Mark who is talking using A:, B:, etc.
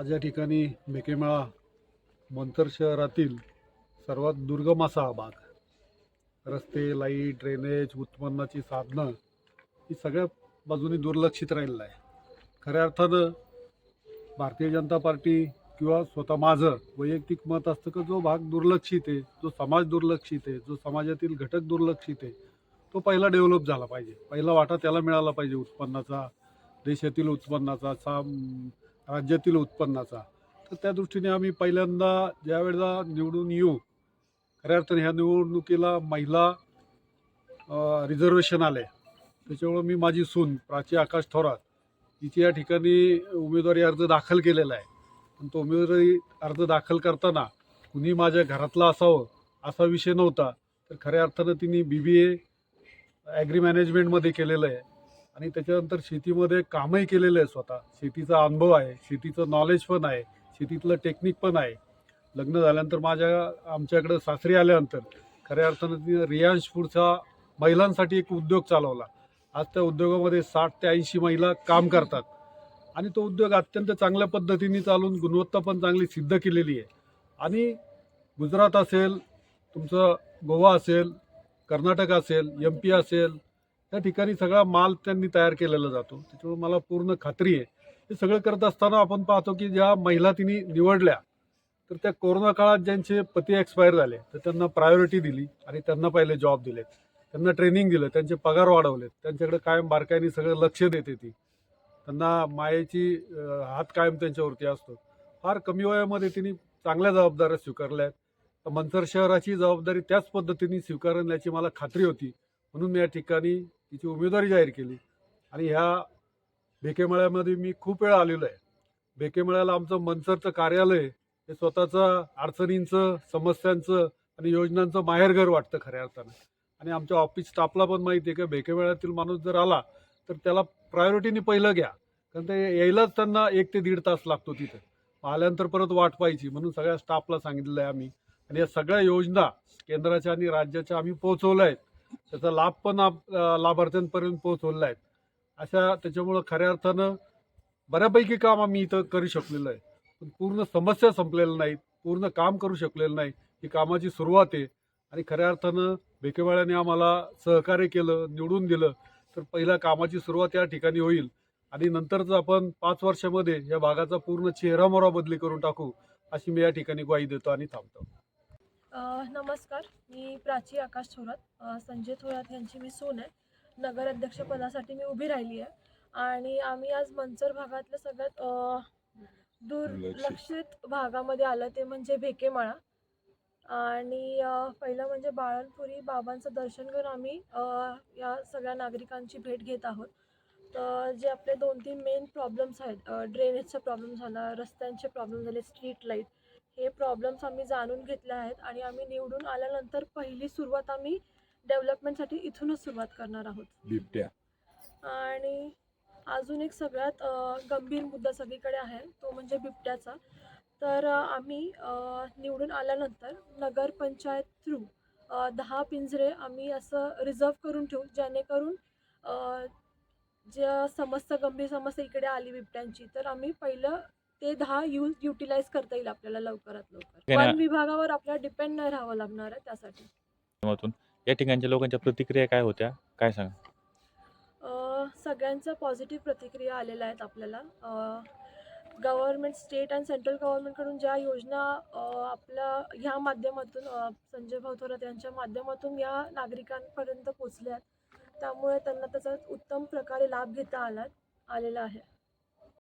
A: आज या ठिकाणी मेकेमाळा मंतर शहरातील सर्वात दुर्गम असा हा भाग. रस्ते लाइट ड्रेनेज उत्पन्नाची साधनं ही सगळ्या बाजूनी दुर्लक्षित राहिलेलं आहे. खऱ्या अर्थानं भारतीय जनता पार्टी किंवा स्वतः माझं वैयक्तिक मत असतं का जो भाग दुर्लक्षित आहे जो समाज दुर्लक्षित आहे जो समाजातील घटक दुर्लक्षित आहे तो पहिला डेव्हलप झाला पाहिजे. पहिला वाटा त्याला मिळाला पाहिजे उत्पन्नाचा देशातील उत्पन्नाचा. सा राज्यातील उत्पन्नाचा. तर त्या दृष्टीने आम्ही पहिल्यांदा ज्या वेळेला निवडून येऊ खऱ्या अर्थाने ह्या निवडणुकीला महिला रिझर्वेशन आले त्याच्यामुळं मी माझी सून प्राची आकाश थोरात तिची या ठिकाणी उमेदवारी अर्ज दाखल केलेला आहे. पण तो उमेदवारी अर्ज दाखल करताना कुणी माझ्या घरातला असावं असा विषय नव्हता. तर खऱ्या अर्थानं तिने बी बी ए ॲग्री मॅनेजमेंटमध्ये केलेलं आहे. आणि त्याच्यानंतर शेतीमध्ये कामही केलेलं आहे स्वतः. शेतीचा अनुभव आहे शेतीचं नॉलेज पण आहे शेतीतलं टेक्निक पण आहे. लग्न झाल्यानंतर माझ्या आमच्याकडं सासरी आल्यानंतर खऱ्या अर्थानं तिने रियांश फूडचा महिलांसाठी एक उद्योग चालवला. आज त्या उद्योगामध्ये साठ ते ऐंशी महिला काम करतात. आणि तो उद्योग अत्यंत चांगल्या पद्धतीने चालून गुणवत्ता पण चांगली सिद्ध केलेली आहे. आणि गुजरात असेल तुमचं गोवा असेल कर्नाटक असेल एम पी असेल त्या ठिकाणी सगळा माल त्यांनी तयार केलेला जातो. त्याच्यामुळे मला पूर्ण खात्री आहे. हे सगळं करत असताना आपण पाहतो की ज्या महिला तिने निवडल्या तर त्या कोरोना काळात ज्यांचे पती एक्सपायर झाले तर त्यांना प्रायोरिटी दिली आणि त्यांना पहिले जॉब दिलेत त्यांना ट्रेनिंग दिलं त्यांचे पगार वाढवलेत त्यांच्याकडे कायम बारकाईने सगळं लक्ष देते ती. त्यांना मायेची हात कायम त्यांच्यावरती असतो. फार कमी वयामध्ये तिने चांगल्या जबाबदाऱ्या स्वीकारल्या आहेत तर मंचर शहराची जबाबदारी त्याच पद्धतीने स्वीकारण्याची मला खात्री होती. म्हणून मी या ठिकाणी तिची उमेदवारी जाहीर केली. आणि ह्या बेकेमळ्यामध्ये मी खूप वेळा आलेलो आहे. बेकेमळ्याला आमचं मनसरचं कार्यालय हे स्वतःचं अडचणींचं समस्यांचं आणि योजनांचं माहेरघर वाटतं खऱ्या अर्थानं. आणि आमच्या ऑफिस स्टाफला पण माहिती आहे की भेकेमेळ्यातील माणूस जर आला तर त्याला प्रायोरिटीने पहिलं घ्या. कारण ते यायलाच त्यांना एक ते दीड तास लागतो तिथं. आल्यानंतर परत वाट पाहायची म्हणून सगळ्या स्टाफला सांगितलं आहे आम्ही. आणि या सगळ्या योजना केंद्राच्या आणि राज्याच्या आम्ही पोहोचवल्या. आहेत त्याचा लाभ पण आप लाभार्थ्यांपर्यंत पोहोचवलेला आहे. अशा त्याच्यामुळं खऱ्या अर्थानं बऱ्यापैकी काम आम्ही इथं करू शकलेलं आहे. पण पूर्ण समस्या संपलेल्या नाहीत पूर्ण काम करू शकलेलं नाही. ही कामाची सुरुवात आहे. आणि खऱ्या अर्थानं भेकेवाळ्याने आम्हाला सहकार्य केलं निवडून दिलं तर पहिल्या कामाची सुरुवात या ठिकाणी होईल. आणि नंतरच आपण पाच वर्षामध्ये या भागाचा पूर्ण चेहरामोहरा बदली करून टाकू अशी मी या ठिकाणी ग्वाही देतो आणि थांबतो.
B: नमस्कार. मी प्राची आकाश थोरात. संजय थोरात यांची मी सून आहे. नगराध्यक्षपदासाठी मी उभी राहिली आहे. आणि आम्ही आज मंचर भागातल्या सगळ्यात दुर्लक्षित भागामध्ये आलं ते म्हणजे भेकेमाळा. आणि पहिलं म्हणजे बाळणपुरी बाबांचं दर्शन घेऊन आम्ही या सगळ्या नागरिकांची भेट घेत आहोत. तर जे आपले दोन तीन मेन प्रॉब्लेम्स आहेत ड्रेनेजचा प्रॉब्लेम झाला रस्त्यांचे प्रॉब्लेम झाले स्ट्रीट लाइट हे प्रॉब्लेम्स आम्ही जाणून घेतले आहेत आणि आम्ही निवडून आल्यानंतर पहिली सुरुवात आम्ही डेव्हलपमेंटसाठी इथूनच सुरुवात करणार आहोत.
C: बिबट्या.
B: आणि अजून एक सगळ्यात गंभीर मुद्दा सगळीकडे आहे तो म्हणजे बिबट्याचा. तर आम्ही निवडून आल्यानंतर नगरपंचायत थ्रू दहा पिंजरे आम्ही असं रिझर्व करून ठेवू जेणेकरून ज्या समस्या गंभीर समस्या इकडे आली बिबट्यांची तर आम्ही पहिलं ते दहा यूज युटिलाइज करता येईल आपल्याला लवकरात लवकर. वन विभागावर आपल्याला डिपेंड नाही राहावं लागणार आहे त्यासाठी.
C: माध्यमातून या ठिकाणच्या लोकांच्या प्रतिक्रिया काय होत्या? काय सांगा?
B: अ, सगळ्यांच्या पॉझिटिव्ह प्रतिक्रिया आलेल्या आहेत आपल्याला. गव्हर्नमेंट स्टेट अँड सेंट्रल गव्हर्नमेंटकडून ज्या योजना अ, आपल्या ह्या माध्यमातून अ, संजय भाऊ थोरात यांच्या माध्यमातून या नागरिकांपर्यंत पोचल्या आहेत. त्यामुळे त्यांना त्याचा उत्तम प्रकारे लाभ घेता आला आलेला आहे.